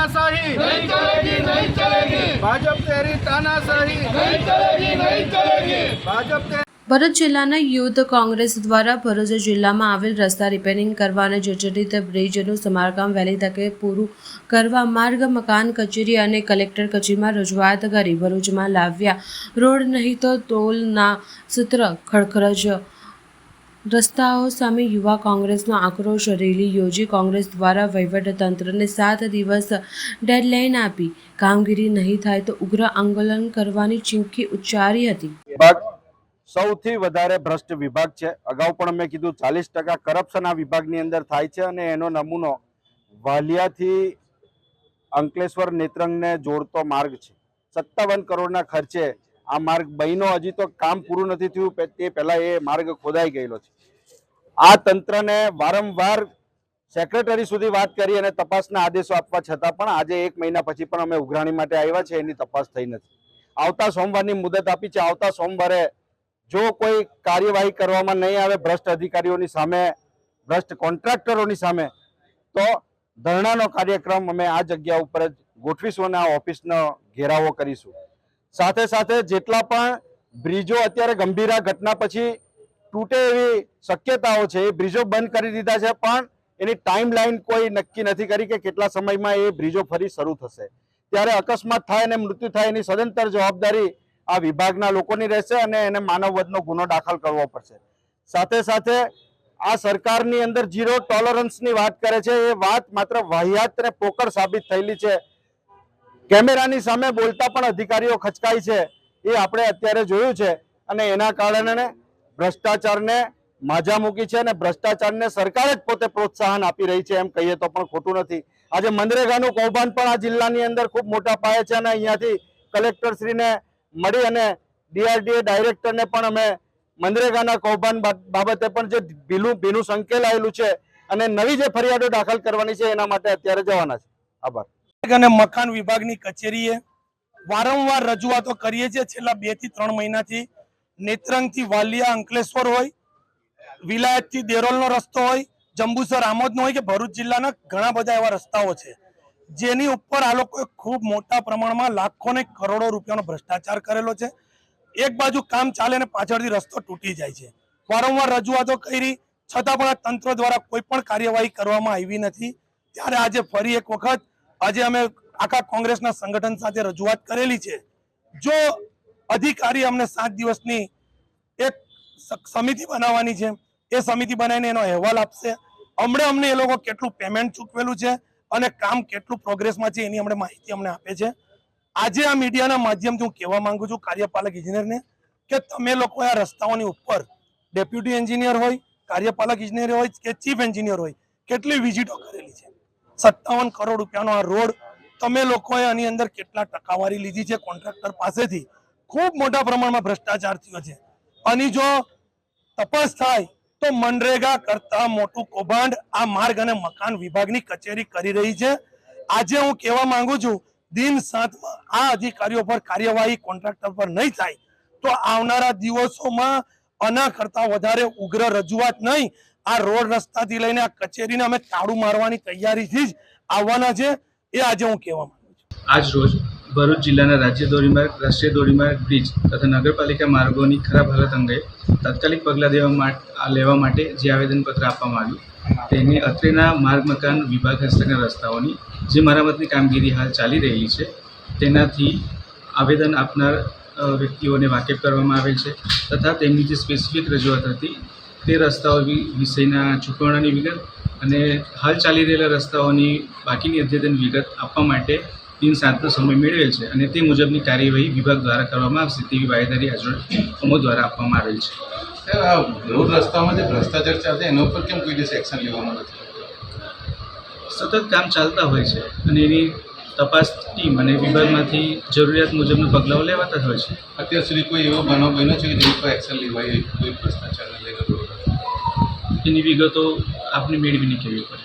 तानाशाही। नहीं चलेगी नहीं चलेगी। भाजपा तेरी तानाशाही। नहीं चलेगी नहीं चलेगी। भाजपा ભરૂચ જિલ્લાના યુથ કોંગ્રેસ દ્વારા ભરૂચ જિલ્લામાં આવેલ રસ્તા રિપેરિંગ કરવાના અને જર્જરિત બ્રિજનું સમારકામ વહેલી તકે પૂરું કરવા માર્ગ મકાન કચેરી અને કલેક્ટર કચેરીમાં રજૂઆત કરી. ભરૂચમાં લાવ્યા રોડ નહીં તો ટોલના સૂત્ર ખડખડજ રસ્તાઓ સામે યુવા કોંગ્રેસનો આક્રોશ રેલી યોજી કોંગ્રેસ દ્વારા વહીવટતંત્રને સાત દિવસ ડેડલાઇન આપી. કામગીરી નહીં થાય તો ઉગ્ર આંદોલન કરવાની ચીમકી ઉચ્ચારી હતી. સૌથી વધારે ભ્રષ્ટ વિભાગ છે. અગાઉ પણ મેં કીધું ચાલીસ ટકા કરપ્શન આ વિભાગની અંદર થાય છે અને એનો નમૂનો વાલિયાથી અંકલેશ્વર નેત્રંગને જોડતો માર્ગ છે. સત્તાવન કરોડના ખર્ચે આ માર્ગ બન્યો, હજી તો કામ પૂરું નથી થયું તે પહેલાં એ માર્ગ ખોદાઈ ગયેલો છે. આ તંત્રને વારંવાર સેક્રેટરી સુધી વાત કરી અને તપાસના આદેશો આપવા છતાં પણ આજે એક મહિના પછી પણ અમે ઉઘરાણી માટે આવ્યા છે એની તપાસ થઈ નથી. આવતા સોમવારની મુદત આપી છે, આવતા સોમવારે જો કોઈ કાર્યવાહી કરવામાં નહીં આવે ભ્રષ્ટ અધિકારીઓની સામે, ભ્રષ્ટ કોન્ટ્રાક્ટરોની સામે, તો ધરણાનો કાર્યક્રમ અમે આ જગ્યા ઉપર જ ગોઠવીશું અને આ ઓફિસનો ઘેરાવો કરીશું. સાથે સાથે જેટલા પણ બ્રિજો અત્યારે ગંભીરા ઘટના પછી તૂટે એવી શક્યતાઓ છે, એ બ્રિજો બંધ કરી દીધા છે, પણ એની ટાઈમ લાઈન કોઈ નક્કી નથી કરી કે કેટલા સમયમાં એ બ્રિજો ફરી શરૂ થશે. ત્યારે અકસ્માત થાય અને મૃત્યુ થાય એની સદંતર જવાબદારી આ વિભાગના લોકોની રહેશે અને એને માનવ વધનો ગુનો દાખલ કરવો પડશે. સાથે સાથે આ સરકારની અંદર ઝીરો ટોલરન્સની વાત કરે છે, એ વાત માત્ર વાહિયાત અને પોકળ સાબિત થયેલી છે. કેમેરાની સામે બોલતા પણ અધિકારીઓ ખચકાય છે. એ આપણે અત્યારે જોયું છે અને એના કારણે ભ્રષ્ટાચારને માજા મૂકી છે અને ભ્રષ્ટાચારને સરકાર જ પોતે પ્રોત્સાહન આપી રહી છે એમ કહીએ તો પણ ખોટું નથી. આજે મનરેગાનું કૌભાંડ પણ આ જિલ્લાની અંદર ખૂબ મોટા પાયે છે અને અહીંયાથી કલેક્ટરશ્રીને મળી અને ડીઆરડીએ ડાયરેક્ટરને પણ અમે મનરેગાના કૌભાંડ બાબતે પણ જે ભીલું ભીનું સંકેલાયેલું છે અને નવી જે ફરિયાદો દાખલ કરવાની છે એના માટે અત્યારે જવાના છે. આભાર. અને મકાન વિભાગની કચેરીએ વારંવાર રજૂઆતો કરીએ છીએ. છેલ્લા બેથી ત્રણ મહિનાથી નેત્રંગથી વાલિયા, અંકલેશ્વર હોય, વિલાયતથી દેરોલનો રસ્તો હોય, જંબુસર, આમોદનો હોય કે ભરૂચ જિલ્લાના ઘણા બધા એવા રસ્તાઓ છે. જેની ઉપર આ લોકોએ ખૂબ મોટા પ્રમાણમાં લાખો ને કરોડો રૂપિયાનો ભ્રષ્ટાચાર કરેલો છે. એક બાજુ કામ ચાલે ને પાછળથી રસ્તો તૂટી જાય છે. વારંવાર રજૂઆતો કરી, છતાં પણ આ તંત્ર દ્વારા કોઈ પણ કાર્યવાહી કરવામાં આવી નથી. ત્યારે આજે ફરી એક વખત આજે અમે આખા કોંગ્રેસના સંગઠન સાથે રજૂઆત કરેલી છે. જો અધિકારી અમને સાત દિવસની એક સમિતિ બનાવવાની છે, એ સમિતિ બનાવીને એનો અહેવાલ આપશે. હમણાં અમને એ લોકો કેટલું પેમેન્ટ ચૂકવેલું છે અને કામ કેટલું પ્રોગ્રેસમાં છે એની અમને માહિતી અમને આપે છે. આજે આ મીડિયાના માધ્યમથી હું કહેવા માંગુ છું કાર્યપાલક ઇજનેરને કે તમે લોકો આ રસ્તાઓની ઉપર ડેપ્યુટી એન્જિનિયર હોય, કાર્યપાલક ઇજનેર હોય કે ચીફ એન્જિનિયર હોય, કેટલી વિઝિટો કરેલી છે. સત્તાવન કરોડ રૂપિયાનો આ રોડ તમે લોકોએ આની અંદર કેટલા ટકાવારી લીધી છે કોન્ટ્રાક્ટર પાસેથી? ખૂબ મોટા પ્રમાણમાં ભ્રષ્ટાચાર થયો છે. અને જો તપાસ થાય તો મનરેગા કરતા મોટું કૌભાંડ આ માર્ગ અને મકાન વિભાગની કચેરી કરી રહી છે. આજે હું કહેવા માંગુ છું, દિન સાતમાં આ અધિકારીઓ પર કાર્યવાહી કોન્ટ્રાક્ટર પર નહીં થાય તો આવનારા દિવસોમાં આના કરતા વધારે ઉગ્ર રજૂઆત નહીં. આ રોડ રસ્તાથી લઈને આ કચેરીને અમે તાળું મારવાની તૈયારીથી જ આવવાના છે, એ આજે હું કહેવા માંગુ છું. આજ રોજ ભરૂચ જિલ્લાના રાજ્ય ધોરીમાર્ગ, રાષ્ટ્રીય ધોરીમાર્ગ બ્રિજ તથા નગરપાલિકા માર્ગોની ખરાબ હાલત અંગે તાત્કાલિક પગલાં દેવા લેવા માટે જે આવેદનપત્ર આપવામાં આવ્યું તેને અત્રેના માર્ગ મકાન વિભાગ હસ્તકના રસ્તાઓની જે મરામતની કામગીરી હાલ ચાલી રહી છે, તેનાથી આવેદન આપનાર વ્યક્તિઓને વાકેફ કરવામાં આવેલ છે તથા તેમની જે સ્પેસિફિક રજૂઆત હતી તે રસ્તાઓ વિષયના ચૂકવણાની વિગત અને હાલ ચાલી રહેલા રસ્તાઓની બાકીની અદ્યતન વિગત આપવા માટે દિન સાતનો સમય મેળવેલ છે અને તે મુજબની કાર્યવાહી વિભાગ દ્વારા કરવામાં આવશે તેવી બાહેધરી આજરોજ અમો દ્વારા આપવામાં આવેલ છે. આ રોડ રસ્તાઓમાં જે ભ્રષ્ટાચાર ચાલશે એના ઉપર કેમ કોઈ દિવસ એક્શન લેવામાં નથી સતત કામ ચાલતા હોય છે અને એની તપાસ ટીમ અને વિભાગમાંથી જરૂરિયાત મુજબનું પગલાઓ લેવાતા જ હોય છે. અત્યાર સુધી કોઈ એવો બનાવ બન્યો છે કે જેની પર એક્શન લેવાય કોઈ ભ્રષ્ટાચારને લઈને એની વિગતો આપને મેળવીને કહેવી પડે?